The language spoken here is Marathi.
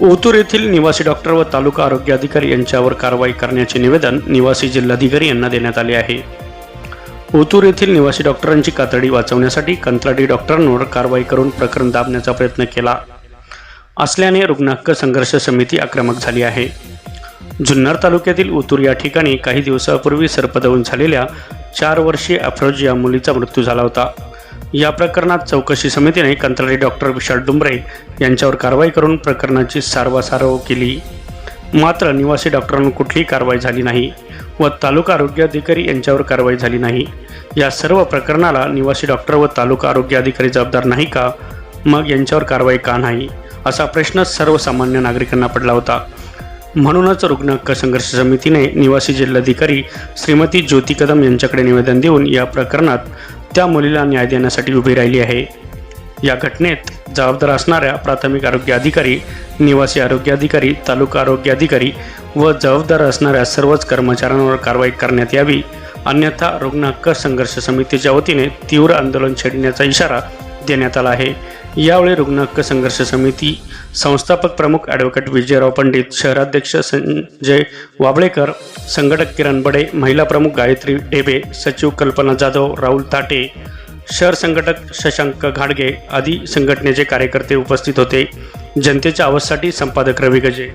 ओतूर येथील निवासी डॉक्टर व तालुका आरोग्य अधिकारी यांच्यावर कारवाई करण्याचे निवेदन निवासी जिल्हाधिकारी यांना देण्यात आले आहे. ओतूर येथील निवासी डॉक्टरांची कातडी वाचवण्यासाठी कंत्राटी डॉक्टरांवर कारवाई करून प्रकरण दाबण्याचा प्रयत्न केला. असल्याने रुग्णहक्क संघर्ष समिती आक्रमक झाली आहे. जुन्नर तालुक्यातील ओतूर या ठिकाणी काही दिवसापूर्वी सर्पदवून झालेल्या चार वर्षीय अफरोज या मुलीचा मृत्यू झाला होता. या प्रकरणात चौकशी समितीने कंत्राटी डॉक्टर विशाल डुंबरे यांच्यावर कारवाई करून प्रकरणाची सारवासारव केली. मात्र निवासी डॉक्टरांवर कुठलीही कारवाई झाली नाही व तालुका आरोग्य अधिकारी यांच्यावर कारवाई झाली नाही. या सर्व प्रकरणाला निवासी डॉक्टर व तालुका आरोग्य अधिकारी जबाबदार नाही का? मग यांच्यावर कारवाई का नाही? असा प्रश्न सर्वसामान्य नागरिकांना पडला होता. म्हणूनच रुग्ण हक्क संघर्ष समितीने निवासी जिल्हाधिकारी श्रीमती ज्योती कदम यांच्याकडे निवेदन देऊन या प्रकरणात त्या मुलीला न्याय देण्यासाठी उभी राहिली आहे. या घटनेत जबाबदार असणाऱ्या प्राथमिक आरोग्य अधिकारी निवासी आरोग्य अधिकारी तालुका आरोग्य अधिकारी व जबाबदार असणाऱ्या सर्वच कर्मचाऱ्यांवर कारवाई करण्यात यावी. अन्यथा रुग्ण हक्क संघर्ष समितीच्या वतीने तीव्र आंदोलन छेडण्याचा इशारा देण्यात आला आहे. यावेळी रुग्णहक्क संघर्ष समिती संस्थापक प्रमुख ॲडव्होकेट विजयराव पंडित शहराध्यक्ष संजय वाबळेकर संघटक किरण बडे महिला प्रमुख गायत्री डेबे सचिव कल्पना जाधव राहुल ताटे शहर संघटक शशांक घाडगे आदी संघटनेचे कार्यकर्ते उपस्थित होते. जनतेच्या आवाजसाठी संपादक रवी गजे.